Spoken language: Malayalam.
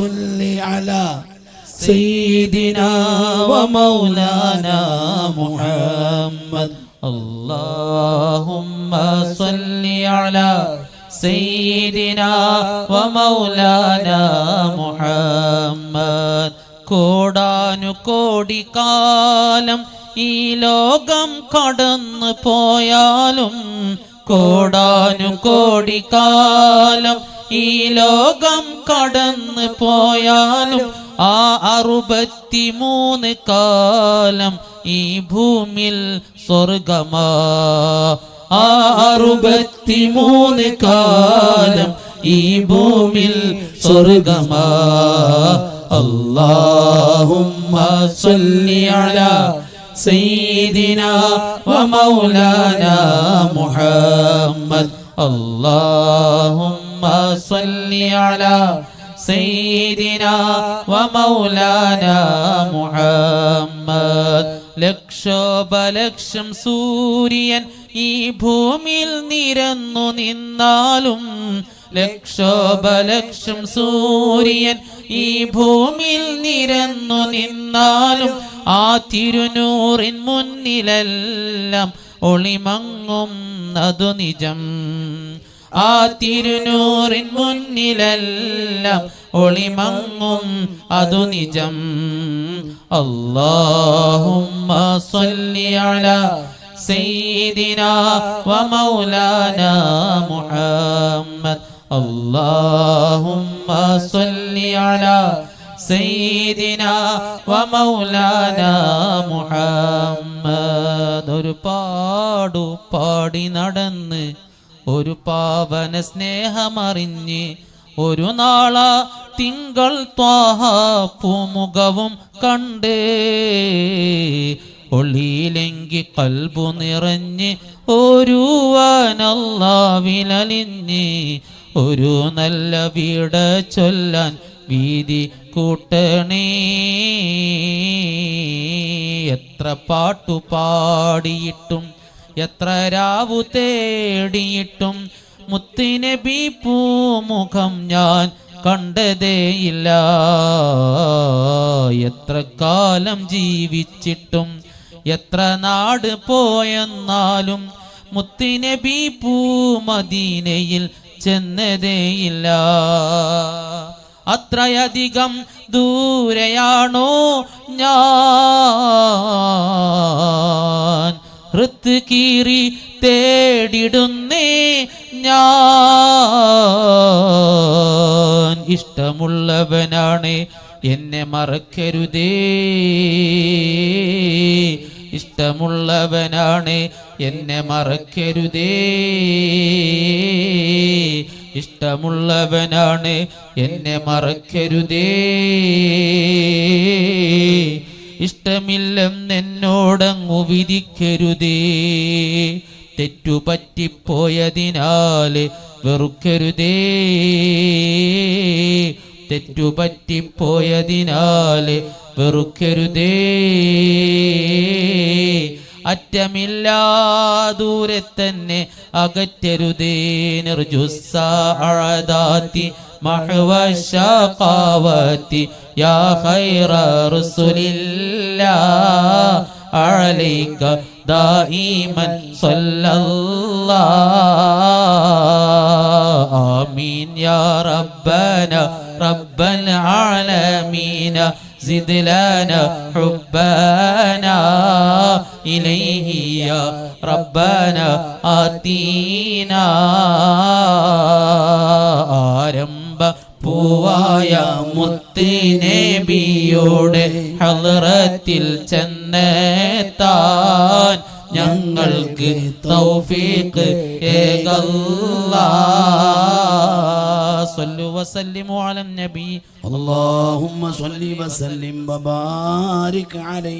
صل على سيدنا ومولانا محمد اللهم صل على سيدنا ومولانا മുഹമ്മദ് കോടാനു കോടി കാലം ഈ ലോകം കടന്നു പോയാലും കോടാനു കോടി കാലം ഈ ലോകം കടന്നു പോയാലും ആ അറുപത്തിമൂന്ന് കാലം ഈ ഭൂമിൽ സ്വർഗമാ ആ അറുപത്തിമൂന്ന് കാലം ഈ ഭൂമിൽ സ്വർഗമാ اللهم صل على سيدنا ومولانا محمد اللهم صل على سيدنا ومولانا محمد ലക്ഷോപലക്ഷം സൂര്യൻ ഈ ഭൂമിയിൽ നിരന്നു നിന്നാലും ലക്ഷോപലക്ഷം സൂര്യൻ ഈ ഭൂമിയിൽ നിരന്നു നിന്നാലും ആ തിരുനൂറിൻ മുന്നിലെല്ലാം ഒളിമങ്ങും അതു നിജം ആ തിരുനൂറിൻ മുന്നിലെല്ലാം ഒളിമങ്ങും. അതു നിജം. അല്ലാഹുമ്മ അലാ സയ്യിദിനാ വ മൗലാനാ മുഹമ്മദ്. അല്ലാഹുമ്മ അലാ സയ്യിദിനാ വ മൗലാനാ മുഹമ്മദ്. ഒരുപാടു പാടി നടന്ന് ഒരു പാവന സ്നേഹമറിഞ്ഞ് ഒരു നാള തിങ്കൾ ത്വാഹ പൂമുഖവും കണ്ടേ. ഒളിയിലെങ്കി കൽബു നിറഞ്ഞ് ഒരു വിലലിഞ്ഞ് ഒരു നല്ല വീട് ചൊല്ലാൻ വീതി കൂട്ടണേ. എത്ര പാട്ടു പാടിയിട്ടും എത്ര രാവു തേടിയിട്ടും മുത്തിനബി പൂമുഖം ഞാൻ കണ്ടതേയില്ല. എത്ര കാലം ജീവിച്ചിട്ടും എത്ര നാട് പോയെന്നാലും മുത്തിനബി പൂമദീനയിൽ ചെന്നതേയില്ല. അത്രയധികം ദൂരെയാണോ ഞാൻ? ഹൃത്ത് കീറി തേടിടുന്നേ ഞാൻ. ഇഷ്ടമുള്ളവനാണ് എന്നെ മറക്കരുതേ. ഇഷ്ടമുള്ളവനാണ് എന്നെ മറക്കരുതേ. ഇഷ്ടമുള്ളവനാണ് എന്നെ മറക്കരുതേ. ഇഷ്ടമില്ലെന്നെന്നോടങ്ങു വിധിക്കരുതേ. തെറ്റുപറ്റിപ്പോയതിനാല് വെറുക്കരുതേ. തെറ്റുപറ്റിപ്പോയതിനാല് വെറുക്കരുതേ. അറ്റമില്ലാ ദൂരെ തന്നെ അകറ്റരുതേ محو الشقاوة يا خير رسل الله. عليك دائما صلى الله. آمين يا ربنا. رب العالمين. زد لنا حبنا. إليه يا ربنا آتينا. آرم പൂവായ മുത്തിനേബിയോടെ ഹലറത്തിൽ ചെന്നേത്താൻ ഞങ്ങൾക്ക് തൗഫീഖ് വസല്ലിം അലൻ നബി. അല്ലാഹുമ്മ സല്ലി വസല്ലിം വബാരിക് അലൈഹി